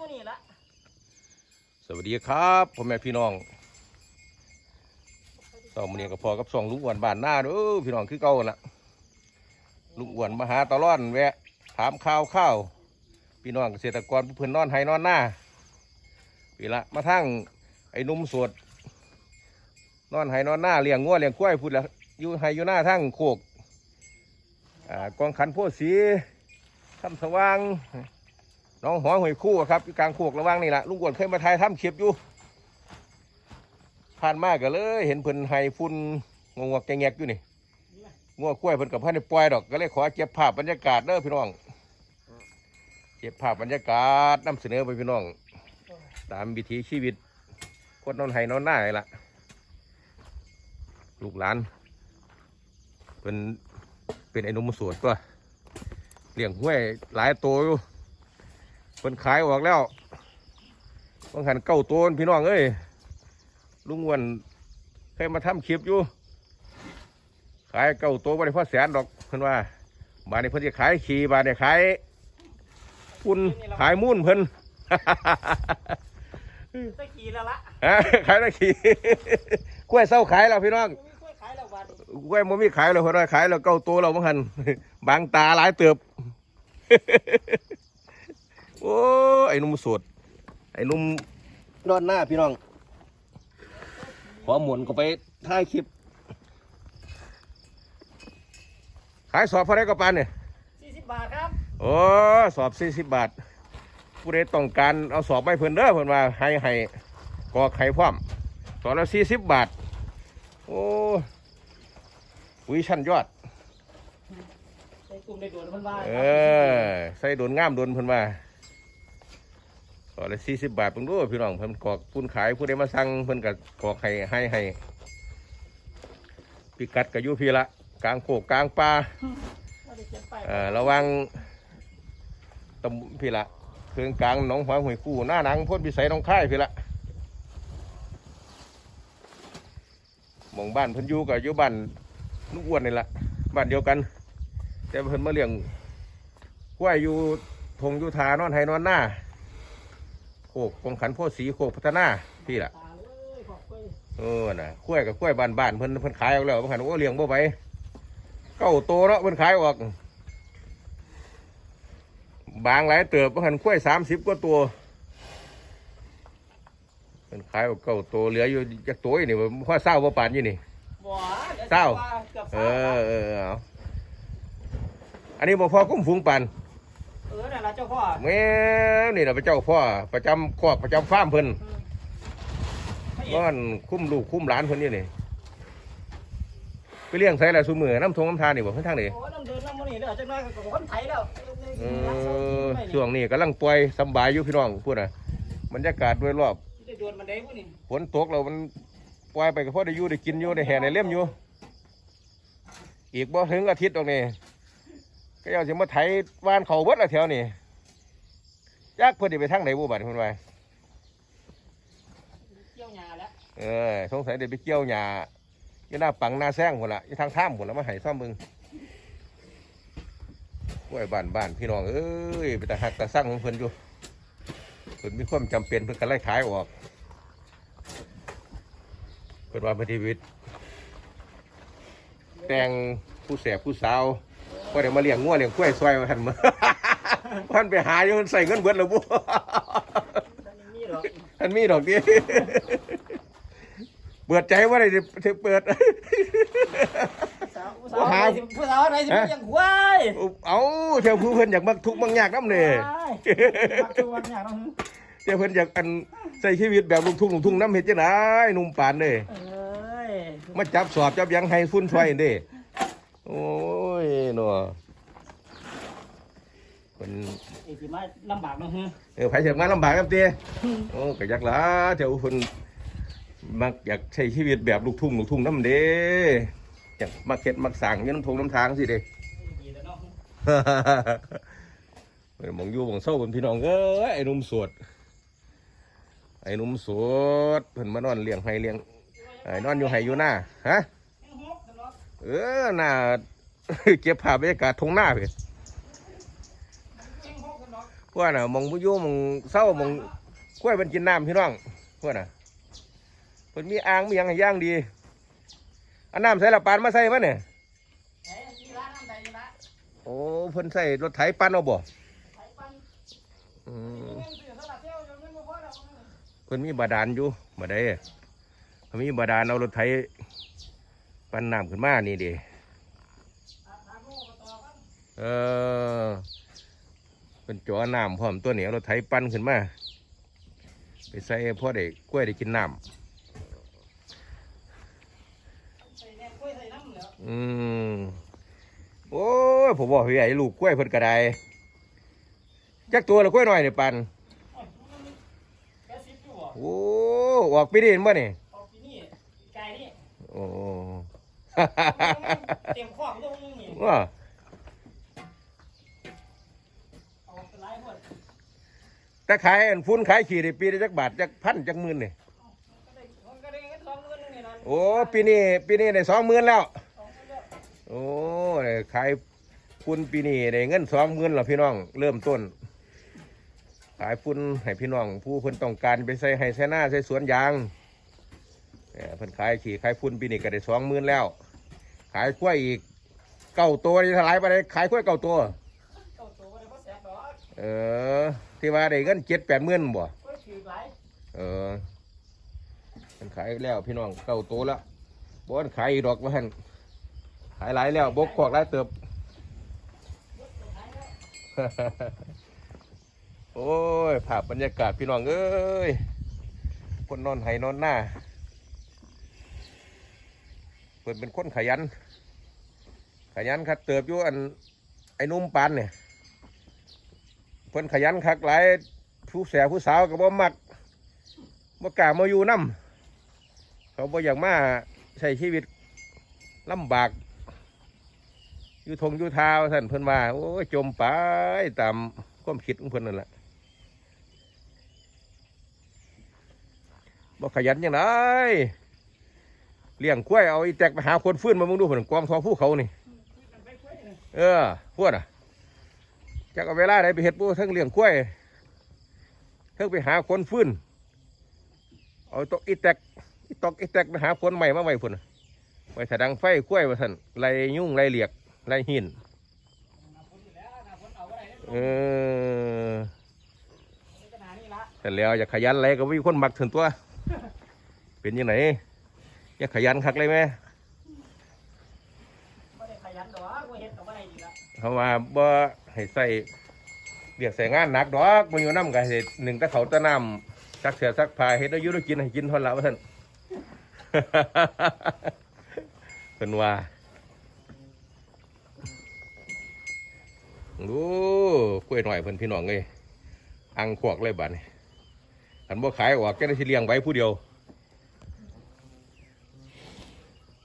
มันนี่ละสวัสดีครับพ่อแม่พี่น้องสองมื้อนี้ก็พอกับสองลุงอ้วนบ้านหน้าเด้อพี่น้องคือเก่าน่ะลุงอ้วนมาหาตลอดแวะ ถามข่าวข้าวพี่น้องเกษตรกรผู้เพิ่นนอนไห้นอนหน้าพี่ละมาทั้งไอ้นุ่มสดนอนไห้นอนหน้าเลี้ยงงัวเลี้ยงกล้วยพูดละอยู่ไห้อยู่หน้าทั้งโคกอ่ากองขันพธิ์สีคำสว่าง น้องหัวหอยคู่ครับอยู่กลางโคกระว่างนี่แหละลุงอ้วนเคยมาถ่ายทำคลิปอยู่ ผ่านมากก็เลย เห็นเพิ่นไห้ฝุ่นงงวกแงกอยู่นี่งวกล้วยเพิ่นกับพันในปล่อยดอกก็เลยขอเก็บภาพบรรยากาศเด้อพี่น้องเก็บภาพบรรยากาศนำเสนอไปพี่น้อง ตามวิถีชีวิตคนนอนไห้นอนหน้านี่ล่ะลูกหลานเป็นเป็นไอ้หนุ่มสวดก็เลี้ยงห้วยหลายตัวอยู่ พิ่นขายออกแล้วบางหันเก้าตัวพี่น้องเอ้ยลุงอ้วันเคยมาทำคลิปอยู่ ขายเก้าตัวบ่ได้พอแสนดอกเพิ่นว่าบานนี้เพิ่นจะขายขี่บานนี้ขายปุ่นขายมุ่นเพิ่นตะกี้แล้วละฮะขายได้ขี่กล้วยเศร้าขายแล้วพี่น้องมีกล้วยขายแล้วบาดนี้กล้วยมันมีขายแล้วเพิ่นว่าขายแล้วเก้าตัวแล้วบางหันบางตาหลายเติบโอ้ไอ้หนุ่มโสด ไอ้หนุ่มนอนหน้าพี่น้อง ขอหมุนก็ไปถ่ายคลิป ขายสอบเท่าไรก็ปานเนี่ยสี่สิบบาทครับ โอ้สอบสี่สิบบาท ผู้ใดต้องการเอาสอบไปเพิ่นเด้อเพิ่นว่าให้ให้กอกไข่พร้อมสอบละสี่สิบบาท โอ้ปุ๋ยชั้นยอดในกลุ่มในโดนมันว่าเออ ใส่โดนง่ามโดนเพิ่นว่า สอบละสี่สิบบาทเพิ่นรู้พี่น้องเพิ่นกอกปุ้นขายผู้ใดมาสั่งเพิ่นก็กอกให้ให้ให้พิกัดก็อยู่พี่ละกลางโคกกลางป่าว่าได้เขียนไปเอ่อระวังตำพี่ละเคืองกลางหนองหัวหวยคู่หน้าหนังพ่นพิสัยหน้องค่ายพี่ละหมองบ้านเพิ่นอยู่กับอยู่บ้านลูกอ้วนนี่ละบ้านเดียวกัน แต่เพิ่นมาเลี้ยงกล้วยอยู่ทงอยู่ทานอนไห้นอนหน้าโค กกองขันโพธิ์สีโคกพัฒนาพี่ละตาเลยขอบกล้วยเออน่ะกล้วยกับกล้วยบ้านบ้านๆเพิ่นเพิ่นขายออกแล้วเพิ่นหันโอ้เลี้ยงบ่ไหวเก้าโตเนาะเพิ่นขายออก บางหลายเติบเพิ่นหันกล้วยสามสิบกว่าตัวเพิ่นขายออกเก้าตัวเหลืออยู่จักตัวอีนี่พ่อเศร้าบ่ปานอยู่นี่บ่ดี๋ยวเศร้าเกือบเอเศร้าอเออเอาอันนี้บ่พอกุ้มฝูงปันเออนั่นล่ะ เจ้าพ่อแม่นี่ล่ะพระเจ้าพ่อประจำคอกประจำฟาร์มเพิ่นไม่เห็ก้อนนคุ้มลูกคุ้มหลานเพิ่นอยู่นี่ไปเลี้ยงใส่ละซุมือน้ำทงน้ำทานนี่บ่เพิ่นทางนี้โอ้น้ำเดินน้ำมันนี่เด้อจังน้อยก็คนไทยแล้วเออช่วงนี้กำลังป่วยสำบายอยู่พี่น้องพูดนะบรรยากาศโดยรอบได้โดนมันได้พวกนี้ฝนตกแล้วมันปล่อยไปก็พอได้อยู่ได้กินอยู่ได้แห่ได้เล่มอยู่ อีกบ่ถึงอาทิตย์ตรงนี้ก็ยังจะมาไถวานเขาเบิดละแถวนี้ ยากเพิ่นสิไปทางไหนบ่บัดเพิ่นว่าเกี่ยวหญ้าแล้วเออสงสัยได้ไปเกี่ยวหญ้าอยู่หน้าปังหน้าแซงพุ่นล่ะอยู่ทางถ้ำพุ่นล่ะมาให้ซ่อมมึงกล้วยบ้านบ้านพี่น้องเอ้ยไปแต่หักแต่สั่งของเพิ่นอยู่เพิ่นมีความจำเป็นเพิ่นก็ไล่ขายออกเปิดว่าปฏิวิต แต่งผู้แสบผู้สาวก็ได้มาเลี้ยงงัวเลี้ยงกล้วยซอยมาทันมา พันไปหาอยู่มันใส่เงินเบิดแล้วบุนั่นนี่หรอกทันมีดอกเดียวเปิดใจว่าได้สิเปิด สาวผู้สาวอะไรสิผู้สาวอะไรสิมันยังควายเอาเที่ยวผู้เพิ่นอยากมักทุกข์มักยากน้ำเนี่ยมักทุกวันอย่างนั้นเที่ยวเพิ่นอยากอันใส่ชีวิตแบบลุงทุ่งลุงทุ่งน้ำเห็ดจังไดหนุ่มปานเด้เอ้ยมาจับสอบจับหยังให้ฟุ้นช่วยเด้โอ้ยหนัว เป็นไอ้สิมาลำบากเนาะฮึเออไผเสียมาลำบากครับเตี้ยโอ้ก็อยากหลาเจ้าคนมักอยากใช้ชีวิตแบบลูกทุ่งลูกทุ่งน้ำเด้อยากมักเก็ดมักสั่งอยืนน้ำทงน้ำทางสิเด้ ดีแล้วเนาะเออหมองอยู่หมองเศร้าเป็นพี่น้องเอ้ยไอ้หนุ่มโสวดไอ้หนุ่มโสวดเพิ่นมานอนเลี้ยงให้เลี้ยงไอ้นอนอยู่ให้อยู่หน้าฮะ ยังหกกันเนาะเออหน้า เก็บภาพบรรยากาศทงหน้าเพี่ยังหกกัน เนาะพวน่ะมองผู้อยู่มองเศร้ามองกล้วยเป็นกินน้ำพี่น้องพวกน่ะเพิ่นมีอ่างมีหยังให้ย่างดีอันน้ำใส่ละปานมาใส่มาเนี่ยเนี่ร้านน้ำใดนี่ละโอ้เพิ่นใส่รถไถปั้นเอาบ่ไถปันอืมเอาบ่พอแล้วเพิ่นมีบาดาลอยู่บ่ได้เพิ่นมีบาดาลเอารถไถปั้นน้ำขึ้นมานี่เด้ถามลูกมาต่อกันเออ เป็นจ่อน้ำพร้อมตัวเหนียวรถไถปั้นขึ้นมา ไปใส่พ่อได้กล้วยได้กินน้ใส่แหนมกล้วยใส่น้ำเหลือำอืมโอ้ยผมบอกพี่ใหญ่ลูกกล้วยเพิ่นกระไดจักตัวละกล้วยหน่อยเนี่ยปันโอ้ยมันแค่สิบอยู่บ่โอ้ออกปีนี้เห็นบ่นี่ออกที่นี่ไก่นี่โอ้เตรียมของตรงนี้นี่ว่า เอาไปหลายคน แต่ขายอันฟุ้นขายขี่ได้ปีได้จักบาทจักพันจักหมื่นนี่มันก็ได้มันก็ได้เงินสองหมื่นนึงนี่นั่นโอ้ปีนี้ปีนี้ได้สองหมื่นแล้วสองหมื่นแล้วโอ้ได้ขายฟุ้นปีนี้ได้เงินสองหมื่นแล้วพี่น้อง เริ่มต้น ขายฟุ้นให้พี่น้อง ผู้เพิ่นต้องการไปใส่ให้ใส่หน้าใส่สวนยางเนี่ยเพิ่นขายขี่ขายฟุ้นปีนี้ก็ได้สองหมื่นแล้ว ขายกล้วยอีกเก้าตัวนี่ถลายไปเลยขายกล้วยเก้าตัว เออ ที่ว่าได้เงินเจ็ดแปดหมื่นบ่กล้วยถือหลายเออมันขายแล้วพี่น้องเก้าโตแล้วบอนขายอีกดอกว่าหันขายหลายแล้วบกขอกหลายเติบโอ้ยภาพบรรยากาศพี่น้องเอ้ยคนนอนไห้นอนหน้าเปิดเป็นคนขยัน ขยันคัดเติบอยู่อันไอ้นุ่มปานเนี่ย พิ่นขยันคักหลายผู้แสผู้สาวก็บ่มักบ่กล้ามาอยู่นํเขาบ่อยากมาใช้ชีวิตลำบาก อยู่ทงอยู่ทาวท่านเพิ่นว่าโอ้ยจมไปตามความคิดของเพิ่นนั่นแหละบ่ขยันยังไงเลี้ยงกล้วยเอาอีแตกไปหาคนฟื้นมามึงดูเพิ่นกองทองภูเขานี่มันไปกล้วยนี่ เออพวดอะ จักเอาเวลาไหนไปเห็ดปูทั้งเลี้ยงกล้วยทั้งไปหาคนฟื้นเอาตอกอีแตกอีตอกอีแตกไปหาคนใหม่มาใหม่พุ่นไปถดังไฟกล้วยมาสั่นไรยุ่งไรเหลียกไรหินหน้าฝนอยู่แล้วหน้าฝนเอเด้เออมันก็หนานี่ละแต่แล้วอยากขยันอะไรก็มีคนมักถึงตัว เป็นยังไงอยากขยันคักเลยไหม บ่ได้ขยันดอกบ่เฮ็ดก็บ่ได้ดีละ เขาว่าบ่ให้ใส่เรียกใส่งานหนักดอกมันอยู่น้ำกันเห็ดหนึ่งตะเขาตะน้ำซักเสือซักผ้าเฮ็ดอายุได้กินให้กินทนละว่าท่านเป็นว่าโอ้กล้วยหน่อยเพิ่นพี่น้องเลยอังขวกเลยบัดนี้อันบ่ขายออกแค่ได้สิเลี้ยงไว้ผู้เดียว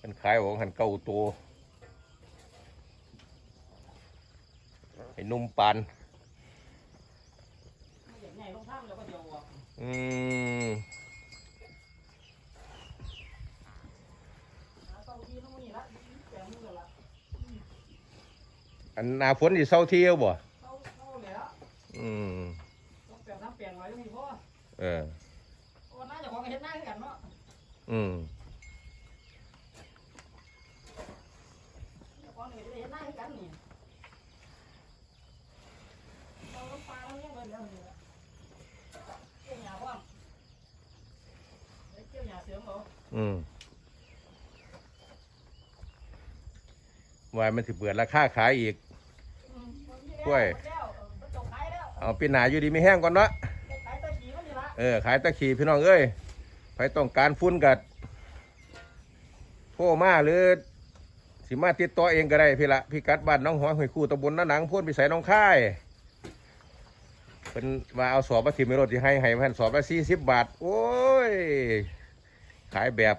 มันขายออกหันเก่าตัว อ้หนุ่มปานมันอย่างใหญ่ลงทางแล้วก็เดี๋ยวออกอืมหาเต้าที่ตรงนี้ละแปลงมือละอันหนาฝนสิเศร้าเที่ยวบ่เต้าเต้าแล้วอืมต้องแปลงน้ำแปลงไว้ตรงนี้พอเออโอ้น่าจะของเฮ็ดหน้าคือกันเนาะอืม เจ้าของนี่จะได้เฮ็ดหน้าคือกันนี่เอาน้ำปลาแล้วยังเบิดแล้วนี่ละเกี่ยวหญ้าพร้อมเดี๋ยวเกี่ยวหญ้าเสริมเอาอืมว่ามันสิเปิดราคาขายอีกอืมกล้วยหมดแล้วเออมันจบขายแล้วเอาปีหนาอยู่ดีไม่แห้งก่อนเนาะขายตะกี้มันนี่ละเออ ขายตะขี่พี่น้องเอ้ยใครต้องการฟุ้นกัดโทรมาหรือ สิมาติดต่อเองก็ได้พี่ละพี่กัดบ้านน้องหัวหอยคู่ตำบลน้าหนังพ่นพิสัยน้องค่ายเป็นว่าเอาสอบมาถิ่มในรถที่ให้ให้พันสอบละสี่สิบบาท โอ้ย ขายแบบ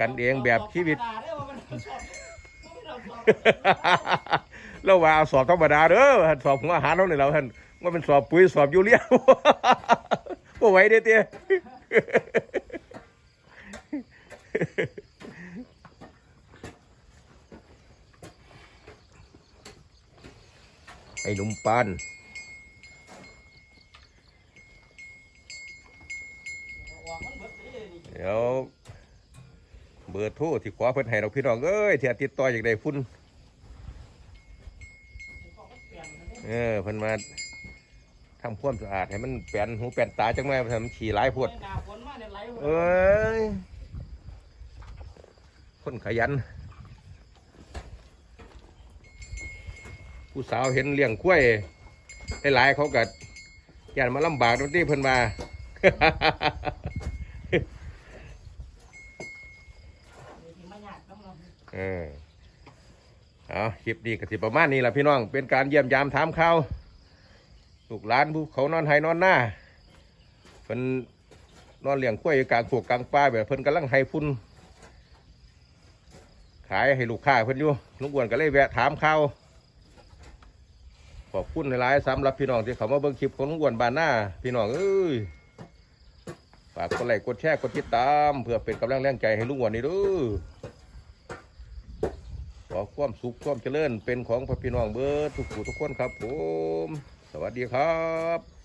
กันเองแบบชีวิตธรรมดาเด้อว่ามันชอบมันเราชอบเราว่าเอาสอบธรรมดาเด้อสอบของอาหารเราเนี่ยเราท่านว่าเป็นสอบปุ๋ยสอบยูเรียบ่ไหวเด้อเตี้ยไอ้หนุ่มปาน เดี๋ยวเบอร์ โทรที่ขวาเพิ่นให้เราพี่น้องเอ้ยเที่ติดต่ออย่ากได้ฝุ่นเออเพิ่นมาทำความสะอาดให้มันแปลนหูแปลนตาจังไงทำฉี่หลายพวดหน้าฝนมาเนี่ยไหลหมดเอ้ยคนขยัน ผู้สาวเห็นเลี้ยงกล้วยหลายเขาก็ยันมาลำบากตรงที่เพิ่นมา เดี๋ยวสิมายากน้ำเรา เออเอาคลิปดีกสิประมาณนี้แหละพี่น้อง เป็นการเยี่ยมยามถามข่าวลูกหลานผู้เขานอนไห้นอนหน้าเพิ่นนอนเลี้ยงกล้วยกลางพวกกลางป่าแบบเพิ่นกำลังไห้พุ่นขายให้ลูกค้าเพิ่นอยู่ลุงอ้วนก็เลยแวะถามข่าวขอบคุณหลายๆสำหรับพี่น้องที่เขามาเบิ่งคลิปของลุงอ้วนบานหน้าพี่น้องเอ้ยฝากกดไลค์กดแชร์กดติดตาม เพื่อเป็นกำลังแรงใจให้ลุงอ้วนนี่ด้อขอ ความสุขความเจริญเป็นของพระพี่น้องเบิร์ดทุกผู้ทุกคนครับผม สวัสดีครับ